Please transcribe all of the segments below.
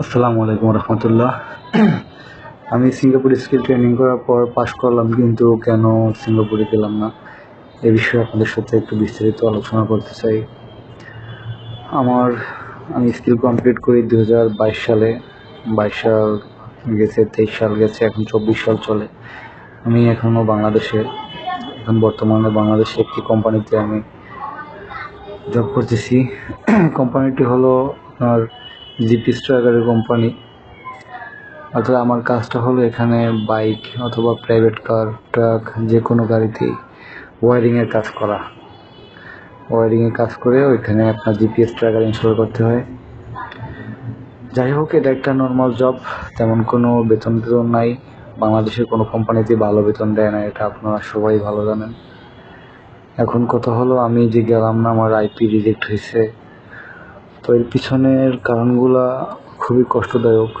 আসসালামু আলাইকুম রহমতুল্লাহ। আমি সিঙ্গাপুর স্কিল ট্রেনিং করার পর পাশ করলাম, কিন্তু কেন সিঙ্গাপুরে গেলাম না? এ বিষয়ে আপনাদের সাথে একটু বিস্তারিত আলোচনা করতে চাই। আমার, আমি স্কিল কমপ্লিট করি দু সালে। বাইশ সাল গেছে, তেইশ সাল গেছে, এখন চব্বিশ সাল চলে। আমি এখনও বাংলাদেশে, এখন বর্তমানে বাংলাদেশে একটি কোম্পানিতে আমি জব করতেছি। কোম্পানিটি হলো আপনার জিপি স্ট্রাগারের কোম্পানি অর্থাৎ আমার কাজটা হলো এখানে বাইক অথবা প্রাইভেট কার ট্রাক যে কোনো গাড়িতেই ওয়ারিংয়ের কাজ করা। ওয়ারিংয়ের কাজ করে ওইখানে আপনার জিপিএস ট্র্যাকার ইনস্টল করতে হয়। যাই হোক, এটা একটা নর্মাল জব তেমন কোনো বেতন টেতন নাই। বাংলাদেশের কোনো কোম্পানিতে ভালো বেতন দেয় না, এটা আপনারা সবাই ভালো জানেন। এখন কথা হলো, আমি যে গেলাম না, আমার আইপি রিজেক্ট হয়েছে। তো এর পিছনের কারণগুলা খুবই কষ্টদায়ক।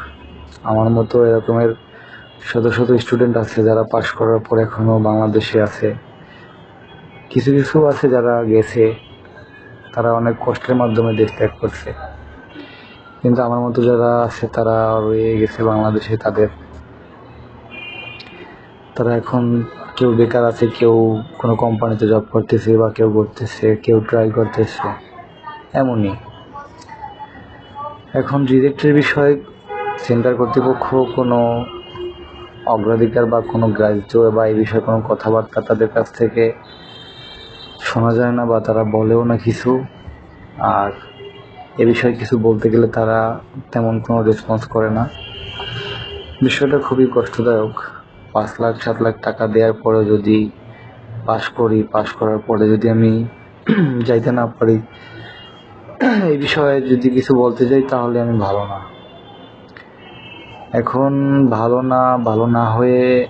আমার মতো এরকমের শত শত স্টুডেন্ট আছে যারা পাশ করার পর এখনও বাংলাদেশে আছে। কিছু কিছু আছে যারা গেছে, তারা অনেক কষ্টের মাধ্যমে দেশ ত্যাগ করছে। কিন্তু আমার মতো যারা আছে, তারা রয়ে গেছে বাংলাদেশে, তাদের। তারা এখন কেউ বেকার আছে, কেউ কোনো কোম্পানিতে জব করতেছে বা কেউ করতেছে, কেউ ট্রাই করতেছে, এমনই। এখন রিজেক্টের বিষয়ে সেন্টার কর্তৃপক্ষ কোনো অগ্রাধিকার বা কোনো গ্রাহ্য বা এই বিষয়ে কোনো কথাবার্তা তাদের কাছ থেকে শোনা যায় না বা তারা বলেও না কিছু। আর এ বিষয়ে কিছু বলতে গেলে তারা তেমন কোনো রেসপন্স করে না। বিষয়টা খুবই কষ্টদায়ক। পাঁচ লাখ, সাত লাখ টাকা দেওয়ার পরে যদি পাশ করি, পাশ করার পরে যদি আমি যাইতে না পারি এই বিষয়ে যদি কিছু বলতে যাই তাহলে আমি ভালো না। এখন ভালো না ভালো না হয়ে,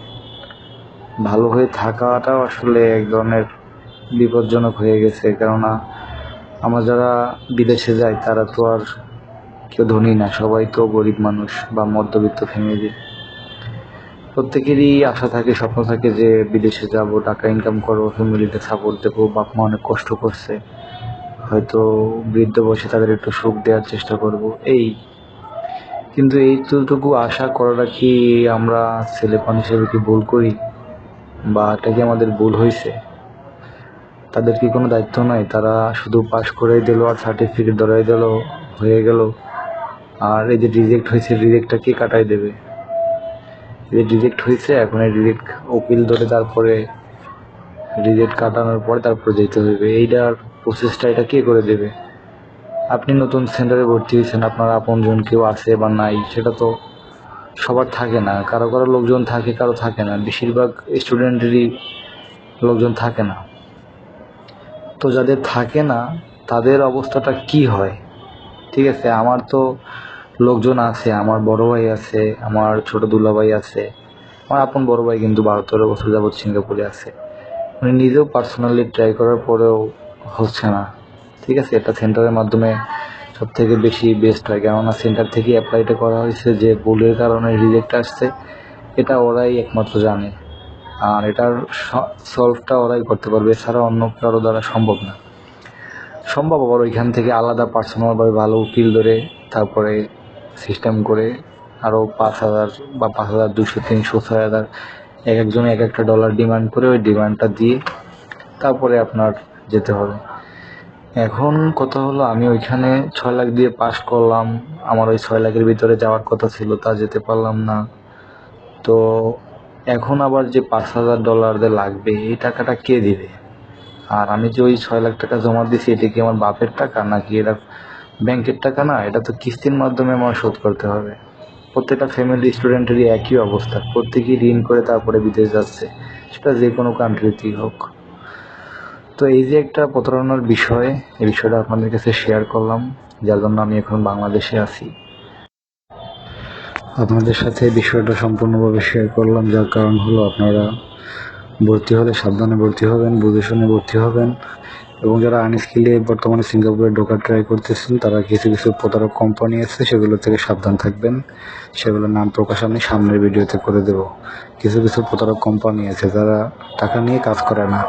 ভালো হয়ে থাকাটাও আসলে এক ধরনের বিপজ্জনক হয়ে গেছে। কেননা, আমরা যারা বিদেশে যাই, তারা তো আর কেউ ধনী না, সবাই তো গরিব মানুষ বা মধ্যবিত্ত ফ্যামিলি প্রত্যেকেরই আশা থাকে, স্বপ্ন থাকে যে বিদেশে যাব, টাকা ইনকাম করব ফ্যামিলিতে সাপোর্ট দেবো বাপ মা অনেক কষ্ট করছে। হয়তো বৃদ্ধ বয়সে তাদের একটু সুখ দেওয়ার চেষ্টা করব, এই। কিন্তু এইটুকু আশা করাটা কি আমরা ছেলেপান হিসেবে কি ভুল করি? বা এটা কি আমাদের ভুল হয়েছে? তাদের কি কোনো দায়িত্ব নাই? তারা শুধু পাশ করে দিল, আর সার্টিফিকেট ধরাই দিল, হয়ে গেল। আর এই যে রিজেক্ট হয়েছে রিজেক্টটা কে কাটাই দেবে? এই যে রিজেক্ট হয়েছে, এখন এই রিজেক্ট উকিল ধরে তারপরে রিজেক্ট কাটানোর পরে তারপরে যেতে হবে এইটার প্রসেসটা এটা কে করে দেবে? আপনি নতুন সেন্টারে ভর্তি হয়েছেন, আপনার আপনজন কেউ আছে বা নাই, সেটা তো সবার থাকে না। কারও কারও লোকজন থাকে, কারও থাকে না। বেশিরভাগ স্টুডেন্টেরই লোকজন থাকে না। তো যাদের থাকে না, তাদের অবস্থাটা কি হয়? ঠিক আছে, আমার তো লোকজন আছে, আমার বড় ভাই আছে, আমার ছোট দুলা ভাই আছে, আমার আপন বড় ভাই কিন্তু বারো তেরো বছর যাবৎ সিঙ্গাপুরে আছে। উনি নিজেও পার্সোনালি ট্রাই করার পরেও হচ্ছে না। ঠিক আছে এটা সেন্টারের মাধ্যমে সব থেকে বেশি বেস্ট হয়। কেননা সেন্টার থেকে অ্যাপ্লাইটা করা হয়েছে যে ভুলের কারণে রিজেক্ট আসছে, এটা ওরাই একমাত্র জানে। আর এটার সলভটা ওরাই করতে পারবে, এছাড়া অন্য কারও দ্বারা সম্ভব না। সম্ভব আবার ওইখান থেকে আলাদা পার্সোনালভাবে ভালো উকিল ধরে, তারপরে সিস্টেম করে আরও পাঁচ হাজার বা পাঁচ হাজার দুশো তিনশো, ছয় হাজার, এক একজনে এক একটা ডলার ডিমান্ড করে ওই ডিমান্ডটা দিয়ে, তারপরে আপনার যেতে হবে। এখন কথা হলো, আমি ওইখানে ছয় লাখ দিয়ে পাস করলাম। আমার ওই ছয় লাখের ভিতরে যাওয়ার কথা ছিল, তা যেতে পারলাম না। তো এখন আবার যে পাঁচ হাজার ডলার যে লাগবে, এই টাকাটা কে দিবে? আর আমি যে ওই ছয় লাখ টাকা জমা দিয়েছি, এটা কি আমার বাপের টাকা, নাকি এটা ব্যাংকের টাকা? না, এটা তো কিস্তির মাধ্যমে আমার শোধ করতে হবে। প্রত্যেকটা ফ্যামিলি স্টুডেন্টেরই একই অবস্থা। প্রত্যেকেই ঋণ করে তারপরে বিদেশ যাচ্ছে। সেটা যে কোনো কান্ট্রিতেই হোক। তো এই যে একটা প্রতারণার বিষয়, এই বিষয়টা আপনাদের কাছে শেয়ার করলাম, যার জন্য আমি এখন বাংলাদেশে আছি। আপনাদের সাথে বিষয়টা সম্পূর্ণভাবে শেয়ার করলাম, যার কারণ হলো আপনারা ভর্তি হলে, সাবধানে ভর্তি হবেন, বুঝে শুনে ভর্তি হবেন, এবং যারা আনস্কিলে বর্তমানে সিঙ্গাপুরে ঢোকার ট্রাই করতেছেন, তারা কিছু কিছু প্রতারক কোম্পানি আছে, সেগুলো থেকে সাবধান থাকবেন। সেগুলোর নাম প্রকাশ আমি সামনের ভিডিওতে করে দেব। কিছু কিছু প্রতারক কোম্পানি আছে, যারা টাকা নিয়ে কাজ করে না।